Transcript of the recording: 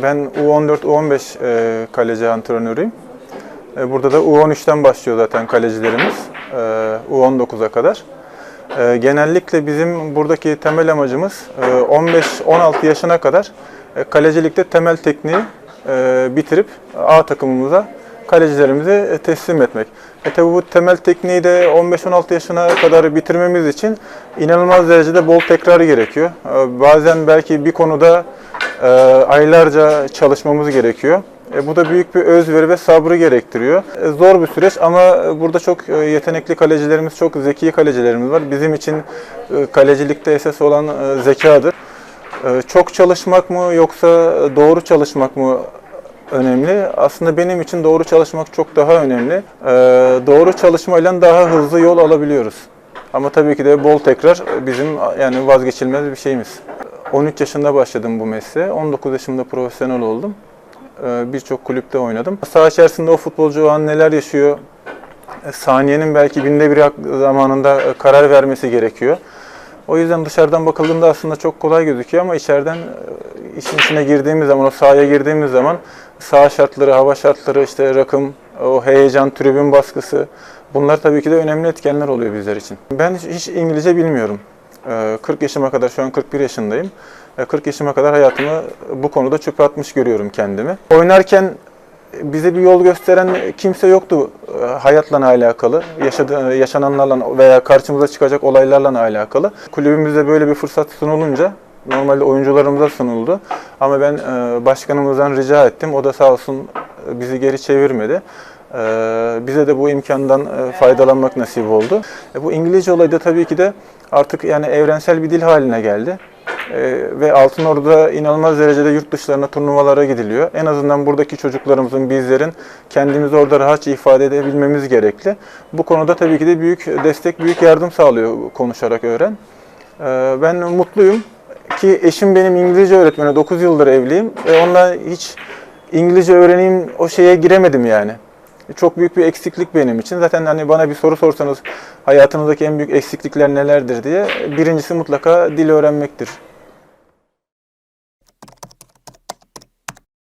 Ben U14, U15 e, kaleci antrenörüyüm. E, burada da U13'ten başlıyor zaten kalecilerimiz. E, U19'a kadar. E, genellikle bizim buradaki temel amacımız e, 15-16 yaşına kadar e, kalecilikte temel tekniği bitirip A takımımıza kalecilerimize e, teslim etmek. E tabi bu temel tekniği de 15-16 yaşına kadar bitirmemiz için inanılmaz derecede bol tekrar gerekiyor. Bazen belki bir konuda e, aylarca çalışmamız gerekiyor. E, bu da büyük bir özveri ve sabrı gerektiriyor. E, zor bir süreç ama burada çok e, yetenekli kalecilerimiz, çok zeki kalecilerimiz var. Bizim için e, kalecilikte esas olan e, zekadır. E, çok çalışmak mı yoksa doğru çalışmak mı önemli? Aslında benim için doğru çalışmak çok daha önemli. E, doğru çalışmayla daha hızlı yol alabiliyoruz. Ama tabii ki de bol tekrar bizim yani vazgeçilmez bir şeyimiz. 13 yaşında başladım bu mesleğe. 19 yaşımda profesyonel oldum. Ee, Birçok kulüpte oynadım. Saha içerisinde o futbolcu o an neler yaşıyor? E, Saniyenin belki binde bir zamanında e, karar vermesi gerekiyor. O yüzden dışarıdan bakıldığında aslında çok kolay gözüküyor ama içeriden e, işin içine girdiğimiz zaman, o sahaya girdiğimiz zaman saha şartları, hava şartları, işte rakım, o heyecan, tribün baskısı bunlar tabii ki de önemli etkenler oluyor bizler için. Ben hiç- hiç İngilizce bilmiyorum. Ee, 40 yaşıma kadar, şu an 41 yaşındayım. Ee, 40 yaşıma kadar hayatımı bu konuda çöpe atmış görüyorum kendimi. Oynarken bize bir yol gösteren kimse yoktu e, hayatla alakalı, yaşadığı, yaşananlarla veya karşımıza çıkacak olaylarla alakalı. Kulübümüzde böyle bir fırsat sunulunca normalde oyuncularımıza sunuldu. Ama ben e, başkanımızdan rica ettim. O da sağ olsun e, bizi geri çevirmedi. Ee, bize de bu imkandan e, faydalanmak nasip oldu. E, Bu İngilizce olayı da tabii ki de artık yani evrensel bir dil haline geldi. Ee, ve Altınordu'da inanılmaz derecede yurt dışlarına turnuvalara gidiliyor. En azından buradaki çocuklarımızın, bizlerin kendimizi orada rahatça ifade edebilmemiz gerekli. Bu konuda tabii ki de büyük destek, büyük yardım sağlıyor konuşarak öğren. Ben mutluyum ki eşim benim İngilizce öğretmeni, 9 yıldır evliyim ve onunla hiç İngilizce öğreneyim o şeye giremedim yani. Çok büyük bir eksiklik benim için. Zaten hani bana bir soru sorsanız hayatınızdaki en büyük eksiklikler nelerdir diye birincisi mutlaka dil öğrenmektir.